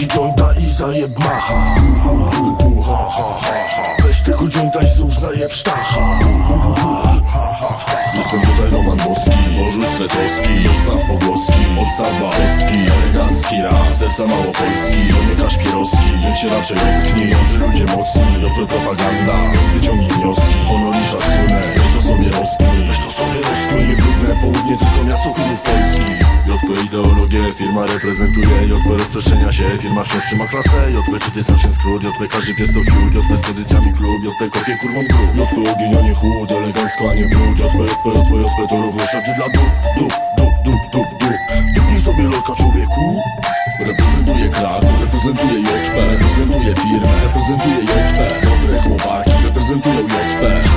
ręki jointa i zajeb macha. Weź tego jointa i znów zajeb sztacha. Jestem tutaj Roman Boski Porzuć swe zostaw pogłoski Odstaw bałostki, elegancki raz Serca małopolski, to nie kaszpierowski Niech się raczej ocknij, że ludzie mocni JP propaganda, więc wyciągnij wnioski. Honor firma reprezentuje JP rozprzestrzenia się, firma wciąż trzyma klasę. JP czy to jest nasz skrót, JP każdy pies to fiut. JP z tradycjami klub, JP kopie kurwą grób. JP ogień, a nie chłód, elegancko, a nie brud. JP, JP, JP, JP to równość, a ty dla dup, dup, dup, dup, dup, dup. Dupnij sobie lolka człowieku. Reprezentuję Kraków, reprezentuję JP Reprezentuję firmę, reprezentuję JP Dobre chłopaki, reprezentują JP,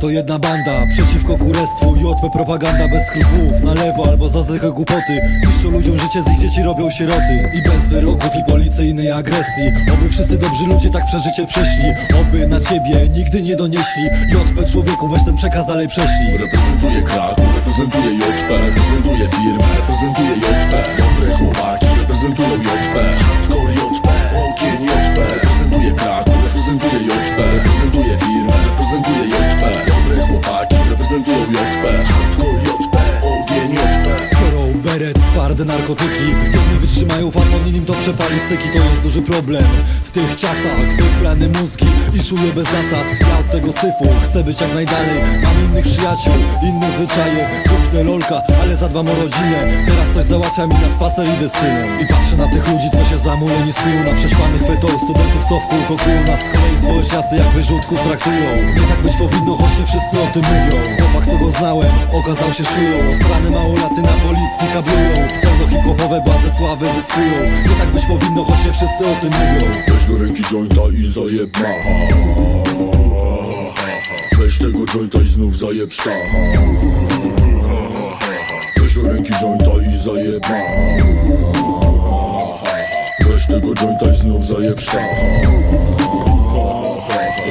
to jedna banda Przeciwko kurestwu. JP propaganda bez skrupułów. Na lewo albo za zwykłe głupoty. Niszczą ludziom życie, z ich dzieci robią sieroty. I bez wyroków i policyjnej agresji. Oby wszyscy dobrzy ludzie tak przeżycie przeszli. Oby na ciebie nigdy nie donieśli. JP człowieku weź ten przekaz dalej prześlij. Reprezentuję Kraków, twarde narkotyki. Jedni wytrzymają facon, innym to przepali styki. To jest duży problem w tych czasach. Wybrane mózgi i szuję bez zasad. Ja od tego syfu chcę być jak najdalej. Mam innych przyjaciół, inne zwyczaje. Kupnę lolka, ale zadbam o rodzinę. Teraz coś załatwia mi na spacer idę z synem. I patrzę na tych ludzi, co się zamuleni snują Na prześpanych fetol. Studentów, co w kółko kują Nas z kolei. Jak wyrzutków traktują. Nie tak być powinno, choć nie wszyscy o tym mówią Chłopak, co go znałem, okazał się szyją. Strany małolaty na policji kablują. Pseudo hip-hopowe bazy sławy zyskują Nie tak być powinno, choć nie wszyscy o tym mówią. Weź do ręki jointa i zajeb macha Weź tego jointa i znów zajeb sztacha Weź do ręki jointa i zajeb macha Weź tego jointa i znów zajeb sztacha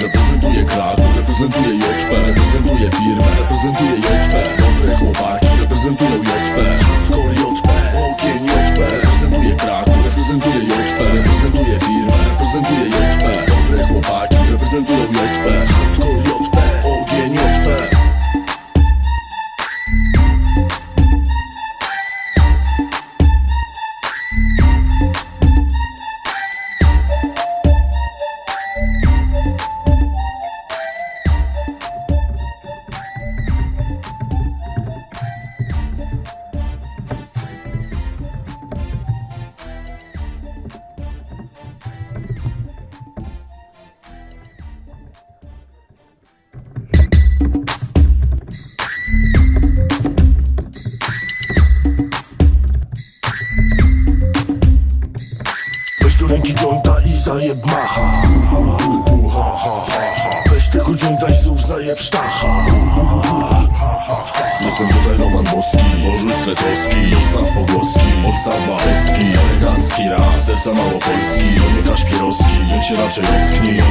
Reprezentuję Kraków, reprezentuję JP Reprezentuję firmę, reprezentuję JP Dobre chłopaki, reprezentują JP zajeb macha. Weź tego i znów zajeb sztacha. Jestem tutaj Roman Boski Porzuć swe troski, zostaw pogłoski Odstaw bałostki, elegancki raz. Serca małopolski, to nie kaszpierowski Niech się raczej ocknij,